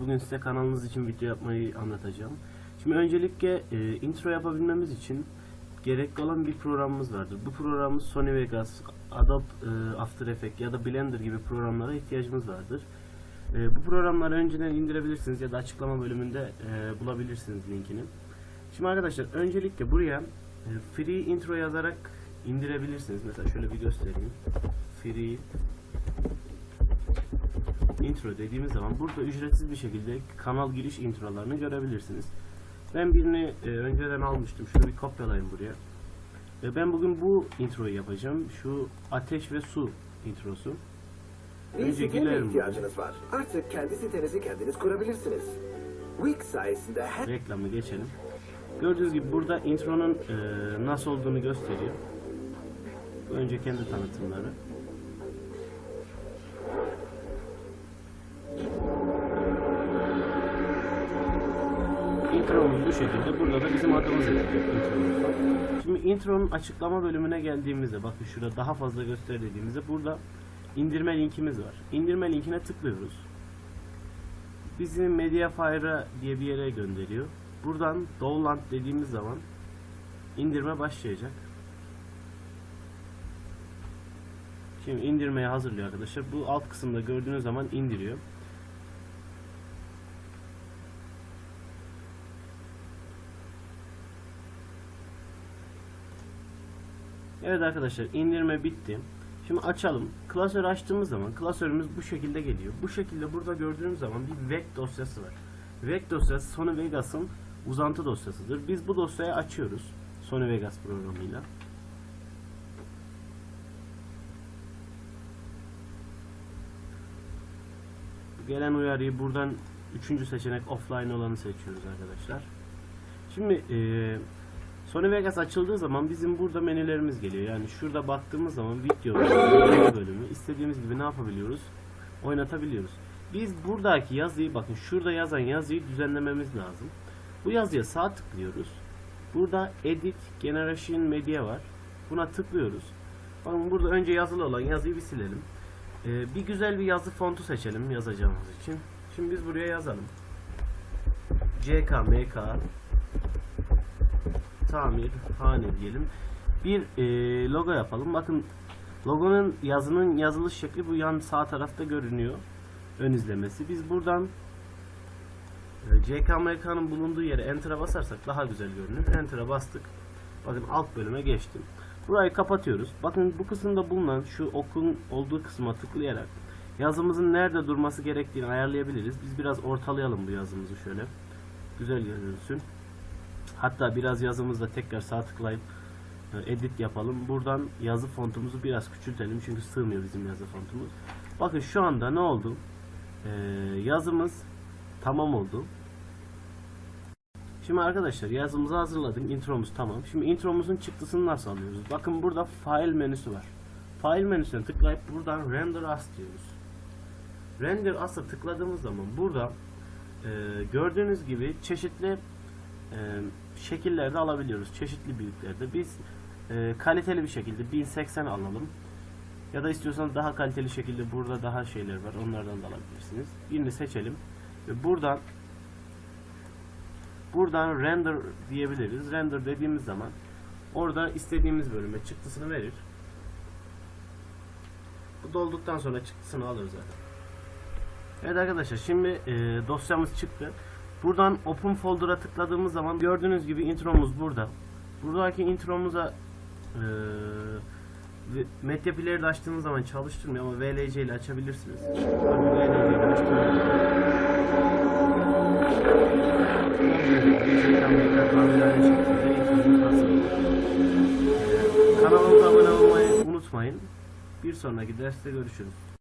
Bugün size kanalınız için video yapmayı anlatacağım. Şimdi öncelikle e, intro yapabilmemiz için gerekli olan bir programımız vardır. Bu programımız Sony Vegas, Adobe e, After Effects ya da Blender gibi programlara ihtiyacımız vardır. E, bu programları önceden indirebilirsiniz ya da açıklama bölümünde e, bulabilirsiniz linkini. Şimdi arkadaşlar öncelikle buraya e, free intro yazarak indirebilirsiniz. Mesela şöyle bir göstereyim. Free intro dediğimiz zaman burada ücretsiz bir şekilde kanal giriş introlarını görebilirsiniz. Ben birini e, önceden almıştım. Şunu bir kopyalayayım buraya. Ve ben bugün bu introyu yapacağım. Şu ateş ve su introsu. Bir siteye ihtiyacınız var. Artık kendi sitenizi kendiniz kurabilirsiniz. Wix sayesinde her reklamı geçelim. Gördüğünüz gibi burada intronun e, nasıl olduğunu gösteriyor. Önce kendi tanıtımları. Intromuz bu şekilde. Burada da bizim adımız yazıyor. Şimdi intronun açıklama bölümüne geldiğimizde bakın şurada daha fazla göster dediğimizde burada indirme linkimiz var. İndirme linkine tıklıyoruz bizi Mediafire diye bir yere gönderiyor. Buradan download dediğimiz zaman indirme başlayacak. Şimdi indirmeye hazırlıyor arkadaşlar. Bu alt kısımda gördüğünüz zaman indiriyor. Evet arkadaşlar indirme bitti. Şimdi açalım. Klasör açtığımız zaman klasörümüz bu şekilde geliyor. Bu şekilde burada gördüğünüz zaman bir vec dosyası var. Vec dosyası Sony Vegas'ın uzantı dosyasıdır. Biz bu dosyayı açıyoruz. Sony Vegas programıyla. Gelen uyarıyı buradan üçüncü seçenek offline olanı seçiyoruz arkadaşlar. Şimdi eee Sony Vegas açıldığı zaman bizim burada menülerimiz geliyor. Yani şurada baktığımız zaman video bölümü istediğimiz gibi ne yapabiliyoruz? Oynatabiliyoruz. Biz buradaki yazıyı bakın şurada yazan yazıyı düzenlememiz lazım. Bu yazıya sağ tıklıyoruz. Burada Edit Generation Media var. Buna tıklıyoruz. Bakın burada önce yazılı olan yazıyı bir silelim. Ee, bir güzel bir yazı fontu seçelim yazacağımız için. Şimdi biz buraya yazalım. CK, MK, tamir hane diyelim. Bir e, logo yapalım. Bakın logonun yazının yazılış şekli bu yan sağ tarafta görünüyor. Ön izlemesi. Biz buradan e, CKMK'nın bulunduğu yere Enter'a basarsak daha güzel görünür. Enter'a bastık. Bakın alt bölüme geçtim. Burayı kapatıyoruz. Bakın bu kısımda bulunan şu okun olduğu kısma tıklayarak yazımızın nerede durması gerektiğini ayarlayabiliriz. Biz biraz ortalayalım bu yazımızı şöyle. Güzel görünsün. Hatta biraz yazımızda tekrar sağ tıklayıp e, edit yapalım. Buradan yazı fontumuzu biraz küçültelim çünkü sığmıyor bizim yazı fontumuz. Bakın şu anda ne oldu? Ee, yazımız tamam oldu. Şimdi arkadaşlar yazımızı hazırladık. Intromuz tamam. Şimdi intromuzun çıktısını nasıl alıyoruz? Bakın burada file menüsü var. File menüsüne tıklayıp buradan render as diyoruz. Render as'a tıkladığımız zaman burada e, gördüğünüz gibi çeşitli e, şekillerde alabiliyoruz. Çeşitli büyüklerde. Biz e, kaliteli bir şekilde 1080 alalım. Ya da istiyorsanız daha kaliteli şekilde burada daha şeyler var. Onlardan da alabilirsiniz. Birini seçelim. Ve buradan buradan render diyebiliriz. Render dediğimiz zaman orada istediğimiz bölüme çıktısını verir. Bu dolduktan sonra çıktısını alır zaten. Evet arkadaşlar şimdi e, dosyamız çıktı. Buradan Open Folder'a tıkladığımız zaman gördüğünüz gibi intromuz burada. Buradaki intromuza e, Medya Player'da açtığınız zaman çalıştırmıyor ama VLC ile açabilirsiniz. Kanalımıza abone olmayı unutmayın. Bir sonraki derste görüşürüz.